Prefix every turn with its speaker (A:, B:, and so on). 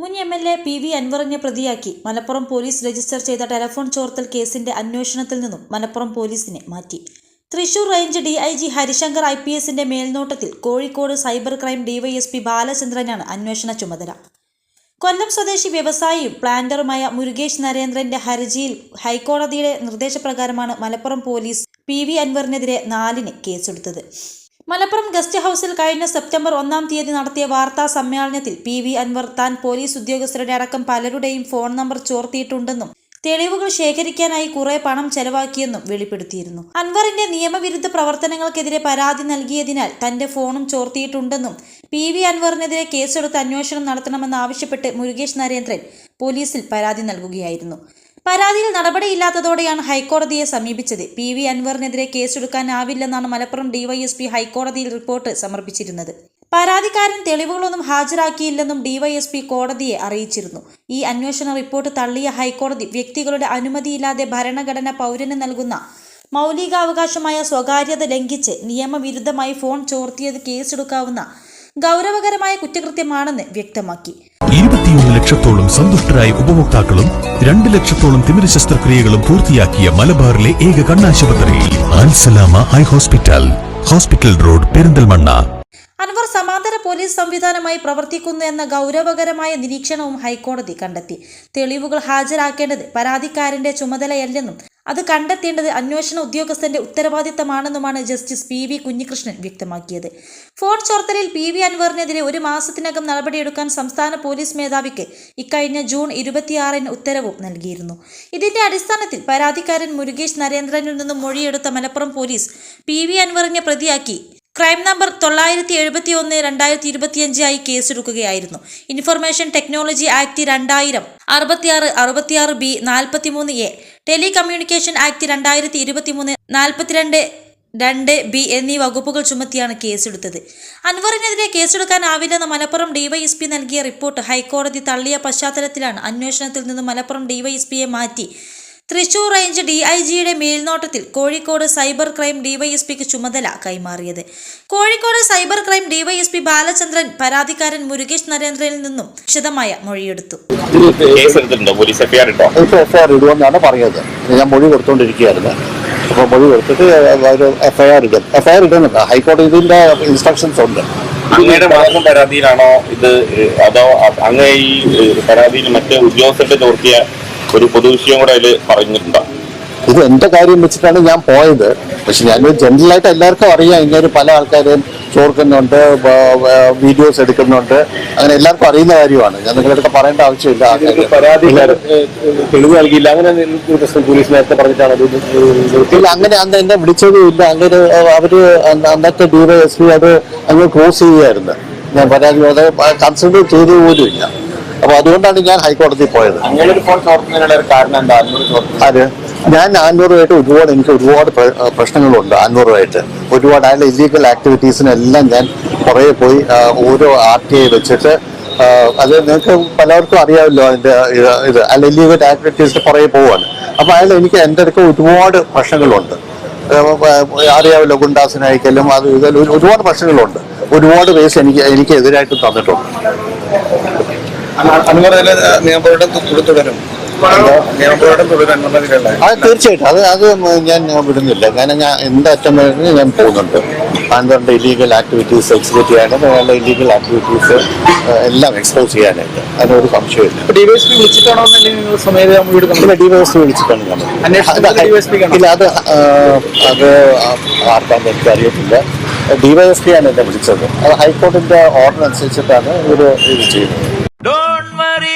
A: മുൻ M L A P V അൻവറിനെ പ്രതിയാക്കി. മലപ്പുറം പോലീസ് രജിസ്റ്റർ ചെയ്ത ടെലഫോൺ ചോർത്തൽ കേസിന്റെ അന്വേഷണത്തിൽ നിന്നും മലപ്പുറം പോലീസിനെ മാറ്റി. Thrissur range D I G Harishankar I P എസിന്റെ മേൽനോട്ടത്തിൽ കോഴിക്കോട് സൈബർ ക്രൈം ഡിവൈഎസ്പി ബാലചന്ദ്രനാണ് അന്വേഷണ ചുമതല. കൊല്ലം സ്വദേശി വ്യവസായിയും പ്ലാന്ററുമായ മുരുകേഷ് നരേന്ദ്രന്റെ ഹർജിയിൽ ഹൈക്കോടതിയുടെ നിർദ്ദേശപ്രകാരമാണ് മലപ്പുറം പോലീസ് പി വി അൻവറിനെതിരെ നാലിന് കേസെടുത്തത്. മലപ്പുറം ഗസ്റ്റ് ഹൌസിൽ കഴിഞ്ഞ സെപ്റ്റംബർ ഒന്നാം തീയതി നടത്തിയ വാർത്താ സമ്മേളനത്തിൽ പി വി അൻവർ താൻ പോലീസ് ഉദ്യോഗസ്ഥരുടെ അടക്കം പലരുടെയും ഫോൺ നമ്പർ ചോർത്തിയിട്ടുണ്ടെന്നും തെളിവുകൾ ശേഖരിക്കാനായി കുറെ പണം ചെലവാക്കിയെന്നും വെളിപ്പെടുത്തിയിരുന്നു. അൻവറിന്റെ നിയമവിരുദ്ധ പ്രവർത്തനങ്ങൾക്കെതിരെ പരാതി നൽകിയതിനാൽ തന്റെ ഫോണും ചോർത്തിയിട്ടുണ്ടെന്നും പി വി അൻവറിനെതിരെ കേസെടുത്ത് അന്വേഷണം നടത്തണമെന്നാവശ്യപ്പെട്ട് മുരുകേഷ് നരേന്ദ്രൻ പോലീസിൽ പരാതി നൽകുകയായിരുന്നു. പരാതിയിൽ നടപടിയില്ലാത്തതോടെയാണ് ഹൈക്കോടതിയെ സമീപിച്ചത്. പി വി അൻവറിനെതിരെ കേസെടുക്കാനാവില്ലെന്നാണ് മലപ്പുറം ഡിവൈഎസ്പി ഹൈക്കോടതിയിൽ റിപ്പോർട്ട് സമർപ്പിച്ചിരുന്നത്. പരാതിക്കാരൻ തെളിവുകളൊന്നും ഹാജരാക്കിയില്ലെന്നും ഡിവൈഎസ്പി കോടതിയെ അറിയിച്ചിരുന്നു. ഈ അന്വേഷണ റിപ്പോർട്ട് തള്ളിയ ഹൈക്കോടതി വ്യക്തികളുടെ അനുമതിയില്ലാതെ ഭരണഘടന പൗരന് നൽകുന്ന മൗലികാവകാശമായ സ്വകാര്യത ലംഘിച്ച് നിയമവിരുദ്ധമായി ഫോൺ ചോർത്തിയത് കേസെടുക്കാവുന്ന ഗൗരവകരമായ കുറ്റകൃത്യമാണെന്ന് വ്യക്തമാക്കി.
B: ഇരുപത്തിയൊന്ന് ലക്ഷത്തോളം സന്തുഷ്ടരായ ഉപഭോക്താക്കളും രണ്ട് ലക്ഷത്തോളം തിമിര ശസ്ത്രക്രിയകളും പൂർത്തിയാക്കിയ മലബാറിലെ ഏക കണ്ണാശുപത്രി Al Salama eye hospital. Hospital road Perinthalmanna.
A: Police സംവിധാനമായി പ്രവർത്തിക്കുന്നു എന്ന ഗൗരവകരമായ നിരീക്ഷണവും ഹൈക്കോടതി കണ്ടെത്തി. തെളിവുകൾ ഹാജരാക്കേണ്ടത് പരാതിക്കാരന്റെ ചുമതലയല്ലെന്നും അത് കണ്ടെത്തേണ്ടത് അന്വേഷണ ഉദ്യോഗസ്ഥന്റെ ഉത്തരവാദിത്തമാണെന്നുമാണ് ജസ്റ്റിസ് പി വി കുഞ്ഞികൃഷ്ണൻ വ്യക്തമാക്കിയത്. ഫോൺ ചോർത്തലിൽ പി വി അൻവറിനെതിരെ ഒരു മാസത്തിനകം നടപടിയെടുക്കാൻ സംസ്ഥാന പോലീസ് മേധാവിക്ക് ഇക്കഴിഞ്ഞ ജൂൺ ഇരുപത്തിയാറിന് ഉത്തരവും നൽകിയിരുന്നു. ഇതിന്റെ അടിസ്ഥാനത്തിൽ പരാതിക്കാരൻ മുരുകേഷ് നരേന്ദ്രനിൽ നിന്നും മൊഴിയെടുത്ത മലപ്പുറം പോലീസ് പി വി അൻവറിനെ പ്രതിയാക്കി. ക്രൈം നമ്പർ തൊള്ളായിരത്തി എഴുപത്തി ഒന്ന് രണ്ടായിരത്തി ഇരുപത്തിയഞ്ചായി കേസെടുക്കുകയായിരുന്നു. ഇൻഫർമേഷൻ ടെക്നോളജി ആക്ട് രണ്ടായിരം അറുപത്തിയാറ് അറുപത്തിയാറ് ബി നാൽപ്പത്തിമൂന്ന് എ ടെലികമ്മ്യൂണിക്കേഷൻ ആക്ട് രണ്ടായിരത്തി ഇരുപത്തിമൂന്ന് നാൽപ്പത്തിരണ്ട് രണ്ട് ബി എന്നീ വകുപ്പുകൾ ചുമത്തിയാണ് കേസെടുത്തത്. അൻവറിനെതിരെ കേസെടുക്കാനാവില്ലെന്ന മലപ്പുറം ഡിവൈഎസ്പി നൽകിയ റിപ്പോർട്ട് ഹൈക്കോടതി തള്ളിയ പശ്ചാത്തലത്തിലാണ് അന്വേഷണത്തിൽ നിന്ന് മലപ്പുറം ഡിവൈഎസ്പിയെ മാറ്റി തൃശൂർ റേഞ്ച് ഡി ഐ ജിയുടെ മേൽനോട്ടത്തിൽ കോഴിക്കോട് സൈബർ ക്രൈം ഡിവൈഎസ്പിക്ക് ചുമതല കൈമാറിയത്. Kozhikode cyber crime DYSP Balachandran പരാതിക്കാരൻ മുരുകേഷ് നരേന്ദ്രനിൽ നിന്നും വിശദമായ മൊഴിയെടുത്തു.
C: പറഞ്ഞത് ഞാൻ മൊഴി കൊടുത്തുകൊണ്ടിരിക്കുകയായിരുന്നു അപ്പോൾ മൊഴി കൊടുത്തിട്ട് ഒരു എഫ്ഐആർ ഇടും. എഫ്ഐആർ ഇടുന്നുണ്ട് ഹൈക്കോടതി ഇതിന്റെ ഇൻസ്ട്രക്ഷൻസ് ഉണ്ട്.
D: അങ്ങയുടെ മാത്രം പരാതിയിലാണോ ഇത്? അതോ അങ്ങ് ഈ പരാതിയിൽ മറ്റ് ഉദ്യോഗസ്ഥരുടെ ചോർത്തിയ ഒരു പൊതു വിഷയം കൂടെ അതിൽ പറഞ്ഞിട്ടുണ്ടോ.
C: ഇത് എന്റെ കാര്യം വെച്ചിട്ടാണ് ഞാൻ പോയത്. പക്ഷെ ഞാൻ ജനറലായിട്ട് എല്ലാവർക്കും അറിയാം. ഇങ്ങനെ പല ആൾക്കാരെയും ചോർക്കുന്നുണ്ട് വീഡിയോസ് എടുക്കുന്നുണ്ട്. അങ്ങനെ എല്ലാവർക്കും അറിയുന്ന കാര്യമാണ്. ഞാൻ നിങ്ങളടുത്ത് പറയേണ്ട ആവശ്യമില്ല.
D: പരാതി തെളിവ് നൽകിയില്ല. അങ്ങനെ പ്രശ്നം പോലീസ് നേരത്തെ പറഞ്ഞിട്ടാണ്
C: അങ്ങനെ അന്ന് എന്നെ വിളിച്ചതും ഇല്ല. അങ്ങനെ അവർ അന്നത്തെ ഡി വൈ എസ് പി അത് അങ്ങ് ക്ലോസ് ചെയ്യുകയായിരുന്നു. ഞാൻ പരാതി അത് കൺസിഡർ ചെയ്തു പോലും ഇല്ല. അപ്പൊ അതുകൊണ്ടാണ് ഞാൻ ഹൈക്കോടതിയിൽ പോയത്. അതെ ഞാൻ ആന്നൂറുമായിട്ട് ഒരുപാട് എനിക്ക് ഒരുപാട് പ്ര- പ്രശ്നങ്ങളുണ്ട് അഞ്ഞൂറുമായിട്ട് ഒരുപാട് അയാളുടെ ഇല്ലീഗൽ ആക്ടിവിറ്റീസിനെല്ലാം ഞാൻ കുറേ പോയി ഓരോ ആർ ടി ഐ വെച്ചിട്ട് അത് നിങ്ങൾക്ക് പലർക്കും അറിയാമല്ലോ അതിന്റെ ഇത് അയാൾ ഇല്ലീഗൽ ആക്ടിവിറ്റീസിന് കുറേ പോവാണ്. അപ്പൊ അയാൾ എനിക്ക് എന്റെ അടുക്ക ഒരുപാട് പ്രശ്നങ്ങളുണ്ട്. അറിയാമല്ലോ ഗുണ്ടാസിനായിക്കലും അത് ഇതെല്ലാം ഒരുപാട് പ്രശ്നങ്ങളുണ്ട്. ഒരുപാട് കേസ് എനിക്ക് എനിക്ക് എതിരായിട്ട് തന്നിട്ടുണ്ട്.
E: അനുമതിയിലെ നിയമപോരാട്ടം തു- തുടരും. നിയമപോരാട്ടം തുടരും അനുമതിയിലുള്ള
C: അത് തീർച്ചയായിട്ടും. അത് അത് ഞാൻ വിടുന്നില്ല. കാരണം ഞാൻ എന്റെ അറ്റം വരുന്നത് ഞാൻ പോകുന്നുണ്ട്. ആൻഡറിന്റെ ഇല്ലീഗൽ ആക്ടിവിറ്റീസ് എക്സിക്യൂട്ട് ചെയ്യാനും അതുപോലെ ഇല്ലീഗൽ ആക്ടിവിറ്റീസ് എല്ലാം എക്സ്പോസ് ചെയ്യാനായിട്ട്. അതിനൊരു സംശയമില്ല
E: ഡിവൈഎസ്പി വിളിച്ചിട്ടാണോ
C: ഞാൻ? ഇല്ല അത് അത് ആർക്കാന്ന് എനിക്ക് അറിയത്തില്ല. ഡിവൈഎസ്പിയാണ് എന്നെ വിളിച്ചത്. അത് ഹൈക്കോടതിന്റെ ഓർഡർ അനുസരിച്ചിട്ടാണ് ഇവർ ഇത് ചെയ്യുന്നത്.